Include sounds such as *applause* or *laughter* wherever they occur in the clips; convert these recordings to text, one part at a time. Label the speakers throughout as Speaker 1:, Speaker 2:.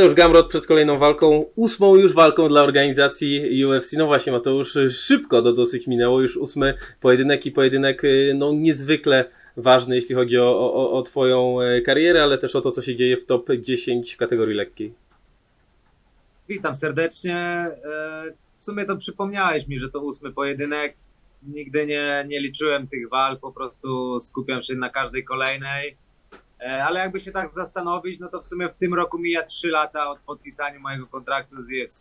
Speaker 1: Mateusz Gamrot przed kolejną walką, ósmą już walką dla organizacji UFC. No właśnie, Mateusz, szybko to dosyć minęło, już ósmy pojedynek i pojedynek y, no niezwykle ważny, jeśli chodzi o, o, o Twoją e, karierę, ale też o to, co się dzieje w top 10 kategorii lekkiej.
Speaker 2: Witam serdecznie. E, W sumie to przypomniałeś mi, że to ósmy pojedynek. Nigdy nie, nie liczyłem tych walk, po prostu skupiam się na każdej kolejnej. E, Ale jakby się tak zastanowić, no to w sumie w tym roku mija 3 lata od podpisania mojego kontraktu z UFC.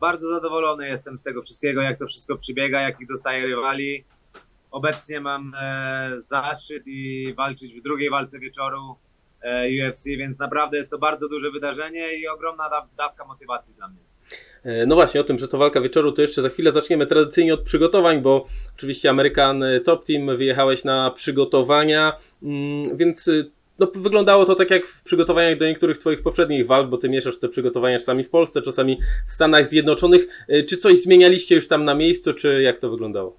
Speaker 2: Bardzo zadowolony jestem z tego wszystkiego, jak to wszystko przybiega, jakich dostaję rywali. Obecnie mam e, zaszczyt i walczyć w drugiej walce wieczoru e, UFC, więc naprawdę jest to bardzo duże wydarzenie i ogromna da- dawka motywacji dla mnie.
Speaker 1: E, No właśnie, o tym, że to walka wieczoru, to jeszcze za chwilę zaczniemy tradycyjnie od przygotowań, bo oczywiście American Top Team wyjechałeś na przygotowania, mm, więc no, wyglądało to tak jak w przygotowaniach do niektórych Twoich poprzednich walk, bo Ty mieszasz te przygotowania czasami w Polsce, czasami w Stanach Zjednoczonych. E, Czy coś zmienialiście już tam na miejscu, czy jak to wyglądało?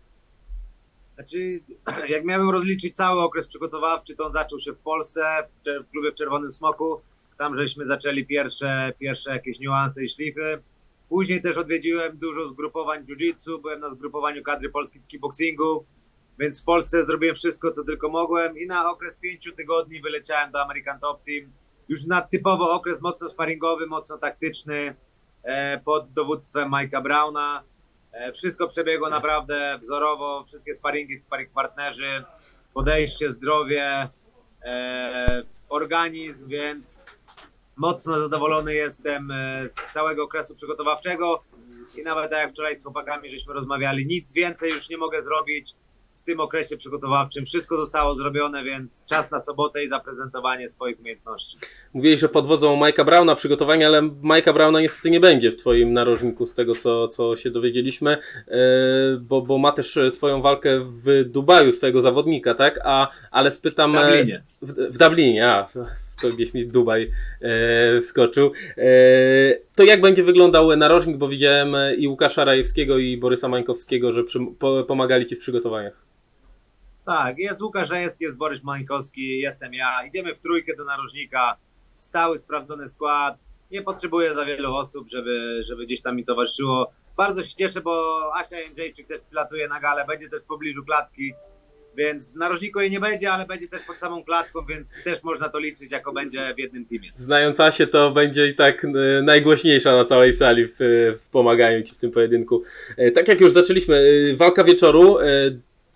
Speaker 2: Znaczy, *clears throat* jak miałem rozliczyć cały okres przygotowawczy, to on zaczął się w Polsce, w klubie w Czerwonym Smoku. Tam żeśmy zaczęli pierwsze, pierwsze jakieś niuanse i szlify. Później też odwiedziłem dużo zgrupowań jiu-jitsu, byłem na zgrupowaniu kadry polskiej w kickboxingu, więc w Polsce zrobiłem wszystko, co tylko mogłem i na okres pięciu tygodni wyleciałem do American Top Team. Już na typowo okres mocno sparingowy, mocno taktyczny, e, pod dowództwem Mike'a Browna. E, Wszystko przebiegło naprawdę wzorowo, wszystkie sparingi, sparing partnerzy, podejście, zdrowie, e, organizm, więc mocno zadowolony jestem z całego okresu przygotowawczego i nawet tak jak wczoraj z chłopakami żeśmy rozmawiali, nic więcej już nie mogę zrobić w tym okresie przygotowawczym. Wszystko zostało zrobione, więc czas na sobotę i zaprezentowanie swoich umiejętności.
Speaker 1: Mówiłeś, że pod wodzą Majka Browna przygotowania, ale Majka Browna niestety nie będzie w Twoim narożniku z tego, co, co się dowiedzieliśmy, e, bo, bo ma też swoją walkę w Dubaju, swojego zawodnika, tak? A, ale spytam...
Speaker 2: W
Speaker 1: e,
Speaker 2: Dublinie.
Speaker 1: W, w Dublinie, a to gdzieś mi Dubaj e, wskoczył. E, to jak będzie wyglądał narożnik, bo widziałem e, i Łukasza Rajewskiego i Borysa Mańkowskiego, że przy, po, pomagali Ci w przygotowaniach.
Speaker 2: Tak, jest Łukasz Rajewski, jest Borys Mańkowski, jestem ja. Idziemy w trójkę do narożnika. Stały, sprawdzony skład. Nie potrzebuję za wielu osób, żeby, żeby gdzieś tam mi towarzyszyło. Bardzo się cieszę, bo Asia Jędrzejczyk też przylatuje na galę, będzie też w pobliżu klatki. Więc w narożniku jej nie będzie, ale będzie też pod samą klatką, więc też można to liczyć, jako będzie w jednym teamie.
Speaker 1: Znając Asię, to będzie i tak e, najgłośniejsza na całej sali w, w pomaganiu Ci w tym pojedynku. E, tak jak już zaczęliśmy, e, walka wieczoru,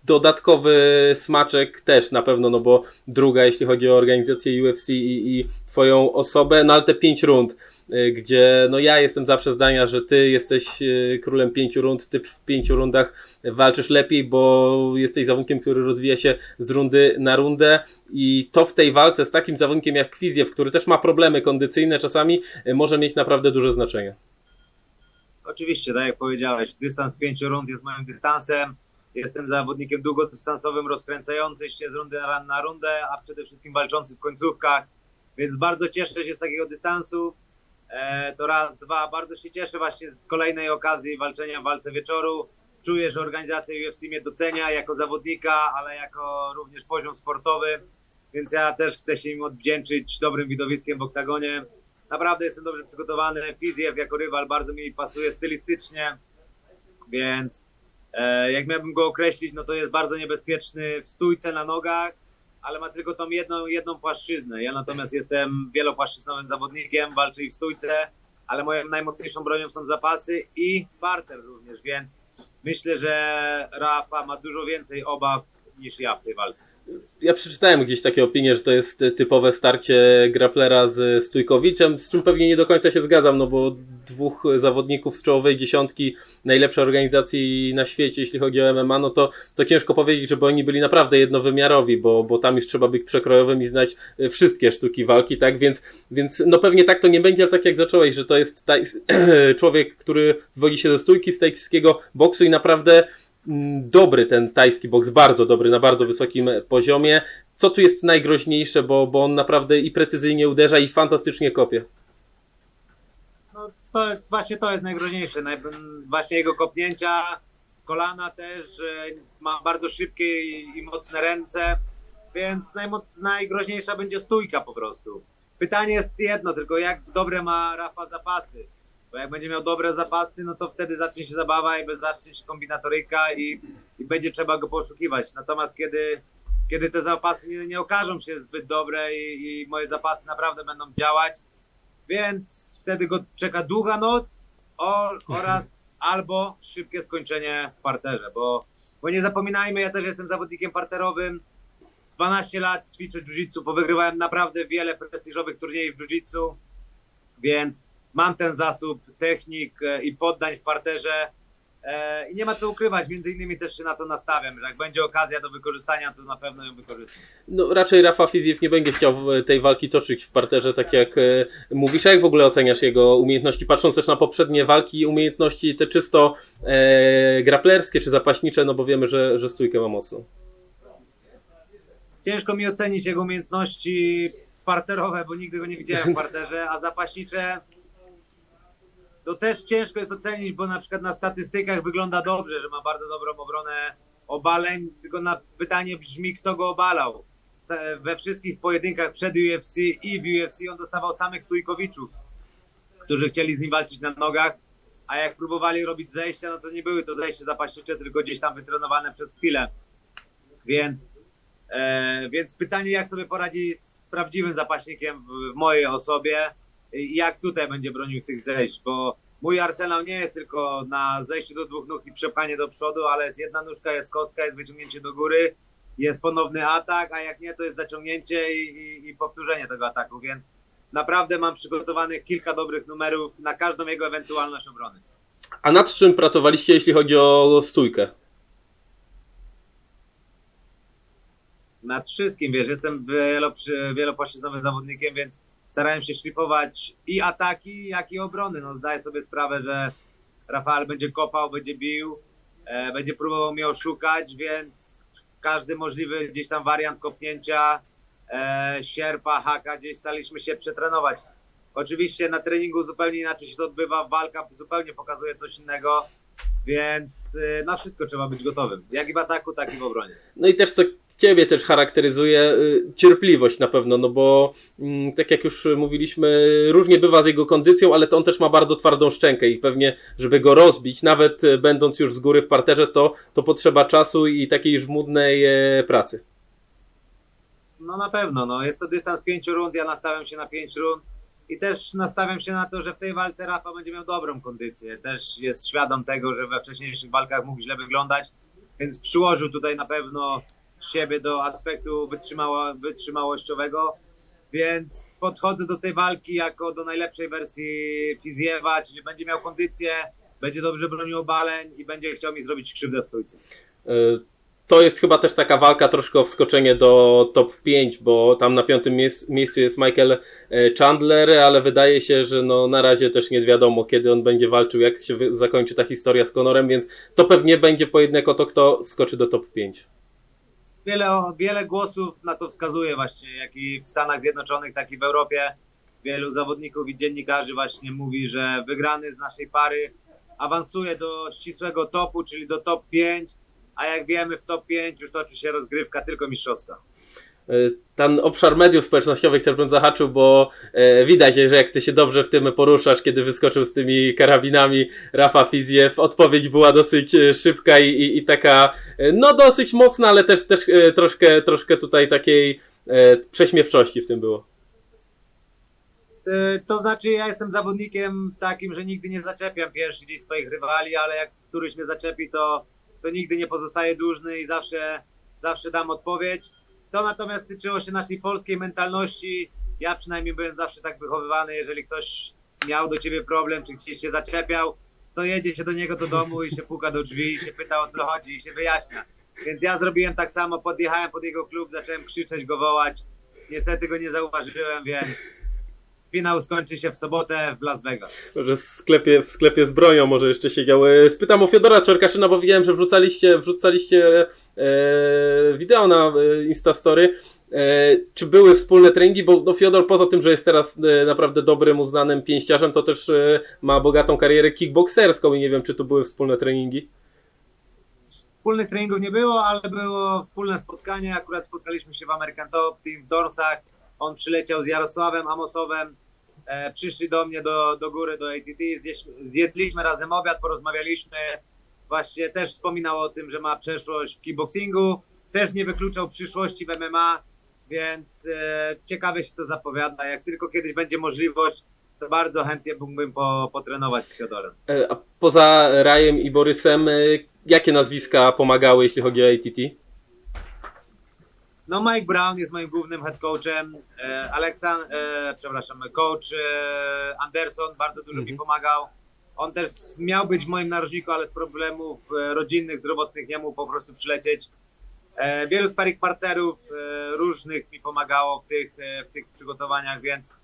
Speaker 1: dodatkowy smaczek też na pewno, no bo druga, jeśli chodzi o organizację UFC i, i Twoją osobę, no ale te pięć rund, e, gdzie no ja jestem zawsze zdania, że Ty jesteś e, królem pięciu rund, Ty w pięciu rundach walczysz lepiej, bo jesteś zawodnikiem, który rozwija się z rundy na rundę i to w tej walce z takim zawodnikiem jak Kwizjew, który też ma problemy kondycyjne czasami, e, może mieć naprawdę duże znaczenie.
Speaker 2: Oczywiście, tak jak powiedziałeś, dystans pięciu rund jest moim dystansem. Jestem zawodnikiem długodystansowym, rozkręcający się z rundy na, rundę, a przede wszystkim walczący w końcówkach. Więc bardzo cieszę się z takiego dystansu. E, to raz, dwa, bardzo się cieszę właśnie z kolejnej okazji walczenia w walce wieczoru. Czuję, że organizacja UFC mnie docenia jako zawodnika, ale jako również poziom sportowy. Więc ja też chcę się im odwdzięczyć dobrym widowiskiem w oktagonie. Naprawdę jestem dobrze przygotowany. Fizjew jako rywal bardzo mi pasuje stylistycznie, więc jak miałbym go określić, no to jest bardzo niebezpieczny w stójce na nogach, ale ma tylko tą jedną, jedną płaszczyznę. Ja natomiast jestem wielopłaszczyznowym zawodnikiem, walczę i w stójce, ale moją najmocniejszą bronią są zapasy i parter również, więc myślę, że Rafa ma dużo więcej obaw niż ja w tej walce.
Speaker 1: Ja przeczytałem gdzieś takie opinie, że to jest typowe starcie graplera z Stójkowiczem, z czym pewnie nie do końca się zgadzam, no bo dwóch zawodników z czołowej dziesiątki najlepszej organizacji na świecie, jeśli chodzi o MMA, no to, to ciężko powiedzieć, żeby oni byli naprawdę jednowymiarowi, bo, bo tam już trzeba być przekrojowym i znać e, wszystkie sztuki walki, tak, więc, więc no pewnie tak to nie będzie, ale tak jak zacząłeś, że to jest taj, *clears throat* człowiek, który wywodzi się ze stójki, z tajskiego boksu i naprawdę dobry ten tajski boks, bardzo dobry, na bardzo wysokim poziomie. Co tu jest najgroźniejsze, bo, bo on naprawdę i precyzyjnie uderza i fantastycznie kopie.
Speaker 2: No to jest, właśnie to jest najgroźniejsze. Naj, właśnie jego kopnięcia, kolana też, ma bardzo szybkie i, i mocne ręce, więc najmoc, najgroźniejsza będzie stójka po prostu. pytanie jest jedno, tylko jak dobre ma Rafa zapasy. Bo jak będzie miał dobre zapasy, no to wtedy zacznie się zabawa i zacznie się kombinatoryka i, i będzie trzeba go poszukiwać. Natomiast kiedy, kiedy te zapasy nie, nie okażą się zbyt dobre i, i moje zapasy naprawdę będą działać, więc wtedy go czeka długa noc o, oraz *laughs* albo szybkie skończenie w parterze, bo, bo nie zapominajmy, ja też jestem zawodnikiem parterowym, 12 lat ćwiczę jiu-jitsu, powygrywałem naprawdę wiele prestiżowych turniejów jiu-jitsu, więc mam ten zasób technik e, i poddań w parterze e, i nie ma co ukrywać, między innymi też się na to nastawiam, że jak będzie okazja do wykorzystania, to na pewno ją wykorzystam.
Speaker 1: No, raczej Rafa Fiziew nie będzie chciał e, tej walki toczyć w parterze, tak jak mówisz. A jak w ogóle oceniasz jego umiejętności? Patrząc też na poprzednie walki, umiejętności te czysto e, graplerskie czy zapaśnicze, no bo wiemy, że, że stójkę ma mocną.
Speaker 2: Ciężko mi ocenić jego umiejętności parterowe, bo nigdy go nie widziałem w parterze, a zapaśnicze to też ciężko jest ocenić, bo na przykład na statystykach wygląda dobrze, że ma bardzo dobrą obronę obaleń, tylko na pytanie brzmi, kto go obalał. We wszystkich pojedynkach przed UFC i w UFC on dostawał samych stójkowiczów, którzy chcieli z nim walczyć na nogach, a jak próbowali robić zejścia, no to nie były to zejście zapaśnicze, tylko gdzieś tam wytrenowane przez chwilę. Więc E, więc pytanie, jak sobie poradzi z prawdziwym zapaśnikiem w, w mojej osobie jak tutaj będzie bronił tych zejść, bo mój arsenał nie jest tylko na zejściu do dwóch nóg i przepchanie do przodu, ale jest jedna nóżka, jest kostka, jest wyciągnięcie do góry, jest ponowny atak, a jak nie, to jest zaciągnięcie i, i, i powtórzenie tego ataku, więc naprawdę mam przygotowanych kilka dobrych numerów na każdą jego ewentualność obrony.
Speaker 1: A nad czym pracowaliście, jeśli chodzi o stójkę?
Speaker 2: nad wszystkim, wiesz, jestem wielopłaszczyznowym zawodnikiem, więc starałem się szlifować i ataki, jak i obrony. No, zdaję sobie sprawę, że Rafael będzie kopał, będzie bił, e, będzie próbował mnie oszukać, więc każdy możliwy gdzieś tam wariant kopnięcia, e, sierpa, haka, gdzieś staliśmy się przetrenować. Oczywiście na treningu zupełnie inaczej się to odbywa, walka zupełnie pokazuje coś innego, więc e, na wszystko trzeba być gotowym, jak i w ataku, tak i w obronie.
Speaker 1: No i też co ciebie też charakteryzuje, y, cierpliwość na pewno, no bo mm, tak jak już mówiliśmy, różnie bywa z jego kondycją, ale to on też ma bardzo twardą szczękę i pewnie, żeby go rozbić, nawet y, będąc już z góry w parterze, to, to potrzeba czasu i takiej żmudnej e, pracy.
Speaker 2: No na pewno, no jest to dystans pięciu rund, ja nastawiam się na pięć rund i też nastawiam się na to, że w tej walce Rafa będzie miał dobrą kondycję. Też jest świadom tego, że we wcześniejszych walkach mógł źle wyglądać, więc przyłożył tutaj na pewno siebie do aspektu wytrzymało, wytrzymałościowego, więc podchodzę do tej walki jako do najlepszej wersji Fizjewa, czyli będzie miał kondycję, będzie dobrze bronił obaleń i będzie chciał mi zrobić krzywdę w stójce.
Speaker 1: Y, To jest chyba też taka walka troszkę o wskoczenie do top 5, bo tam na piątym miejsc- miejscu jest Michael e, Chandler, ale wydaje się, że no na razie też nie wiadomo, kiedy on będzie walczył, jak się zakończy ta historia z Conorem, więc to pewnie będzie pojedynek o to, kto wskoczy do top 5.
Speaker 2: wiele, wiele głosów na to wskazuje właśnie, jak i w Stanach Zjednoczonych, tak i w Europie. Wielu zawodników i dziennikarzy właśnie mówi, że wygrany z naszej pary awansuje do ścisłego topu, czyli do top 5, a jak wiemy w top 5 już toczy się rozgrywka tylko mistrzowska.
Speaker 1: Y, Ten obszar mediów społecznościowych też bym zahaczył, bo e, widać, że jak ty się dobrze w tym poruszasz, kiedy wyskoczył z tymi karabinami Rafa Fiziew, odpowiedź była dosyć e, szybka i, i, i taka, e, no dosyć mocna, ale też, też troszkę, troszkę tutaj takiej prześmiewczości w tym było.
Speaker 2: To znaczy, ja jestem zawodnikiem takim, że nigdy nie zaczepiam pierwszy gdzieś swoich rywali, ale jak któryś mnie zaczepi, to, to nigdy nie pozostaje dłużny i zawsze, zawsze dam odpowiedź. To natomiast tyczyło się naszej polskiej mentalności. Ja przynajmniej byłem zawsze tak wychowywany, jeżeli ktoś miał do ciebie problem, czy gdzieś się zaczepiał, to jedzie się do niego do domu i się puka do drzwi i się pyta o co chodzi i się wyjaśnia. Więc ja zrobiłem tak samo, podjechałem pod jego klub, zacząłem krzyczeć, go wołać. Niestety go nie zauważyłem, więc finał skończy się w sobotę w Las Vegas.
Speaker 1: Że w sklepie, w sklepie z bronią może jeszcze siedział. E, Spytam o Fiodora Czorkaszyna, bo widziałem, że wrzucaliście, wrzucaliście e, wideo na e, Instastory. E, czy były wspólne treningi? Bo no, Fiodor poza tym, że jest teraz e, naprawdę dobrym, uznanym pięściarzem, to też e, ma bogatą karierę kickbokserską i nie wiem, czy to były wspólne treningi.
Speaker 2: Wspólnych treningów nie było, ale było wspólne spotkanie. Akurat spotkaliśmy się w American Top Team w Dorsach On przyleciał z Jarosławem Amosowem. E, przyszli do mnie do, do góry, do ATT. Zjedliśmy, zjedliśmy razem obiad, porozmawialiśmy. Właśnie też wspominał o tym, że ma przeszłość w kickboxingu. Też nie wykluczał przyszłości w MMA, więc e, ciekawie się to zapowiada. Jak tylko kiedyś będzie możliwość, to bardzo chętnie mógłbym po, potrenować z Fiodorem.
Speaker 1: E, A poza Rajem i Borysem, e, jakie nazwiska pomagały, jeśli chodzi o ATT?
Speaker 2: No Mike Brown jest moim głównym head coachem. E, Aleksan, e, przepraszam, coach e, Anderson bardzo dużo
Speaker 1: Mhm.
Speaker 2: mi pomagał. On też miał być w moim narożniku, ale z problemów e, rodzinnych, zdrowotnych nie mógł po prostu przylecieć. E, wielu sparring partnerów e, różnych mi pomagało w tych, e, w tych przygotowaniach, więc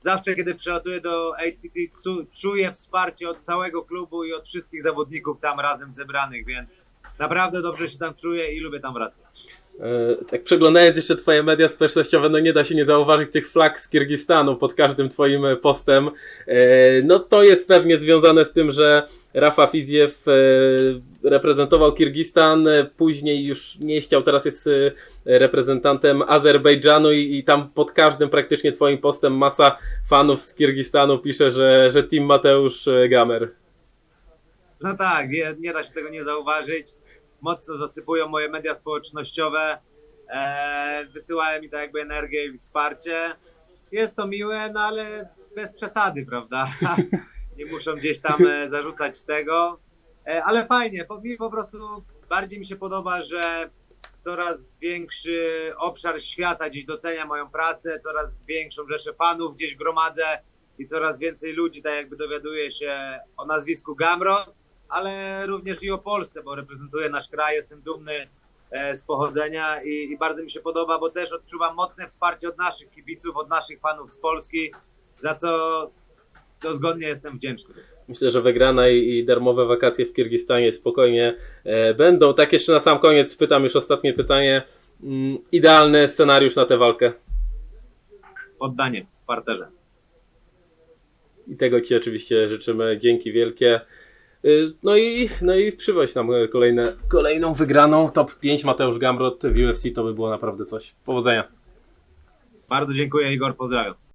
Speaker 2: zawsze kiedy przylatuję do ATT czuję wsparcie od całego klubu i od wszystkich zawodników tam razem zebranych, więc naprawdę dobrze się tam czuję i lubię tam wracać.
Speaker 1: E, Tak przeglądając jeszcze twoje media społecznościowe, no nie da się nie zauważyć tych flag z Kirgistanu pod każdym twoim e, postem. E, No to jest pewnie związane z tym, że Rafa Fizjew reprezentował Kirgistan, później już nie chciał, teraz jest reprezentantem Azerbejdżanu i, tam pod każdym praktycznie twoim postem masa fanów z Kirgistanu pisze, że, że Team Mateusz Gamer.
Speaker 2: No tak, nie, nie da się tego nie zauważyć. Mocno zasypują moje media społecznościowe. E, wysyłają mi tak jakby energię i wsparcie. Jest to miłe, no ale bez przesady, prawda? *laughs* nie muszą gdzieś tam e, zarzucać tego. E, ale fajnie, po, mi po prostu bardziej mi się podoba, że coraz większy obszar świata dziś docenia moją pracę, coraz większą rzeszę fanów gdzieś gromadzę i coraz więcej ludzi tak jakby dowiaduje się o nazwisku Gamrot ale również i o Polsce, bo reprezentuję nasz kraj, jestem dumny e, z pochodzenia i, i bardzo mi się podoba, bo też odczuwam mocne wsparcie od naszych kibiców, od naszych fanów z Polski, za co dozgodnie jestem wdzięczny.
Speaker 1: Myślę, że wygrana i, i darmowe wakacje w Kirgistanie spokojnie e, będą. Tak jeszcze na sam koniec spytam już ostatnie pytanie. Mm, idealny scenariusz na tę walkę.
Speaker 2: Oddanie w parterze.
Speaker 1: I tego Ci oczywiście życzymy. Dzięki wielkie. Y, No i, no i przywoź nam e, kolejne, kolejną wygraną. Top 5 Mateusz Gamrot w UFC to by było naprawdę coś. Powodzenia.
Speaker 2: Bardzo dziękuję Igor, pozdrawiam.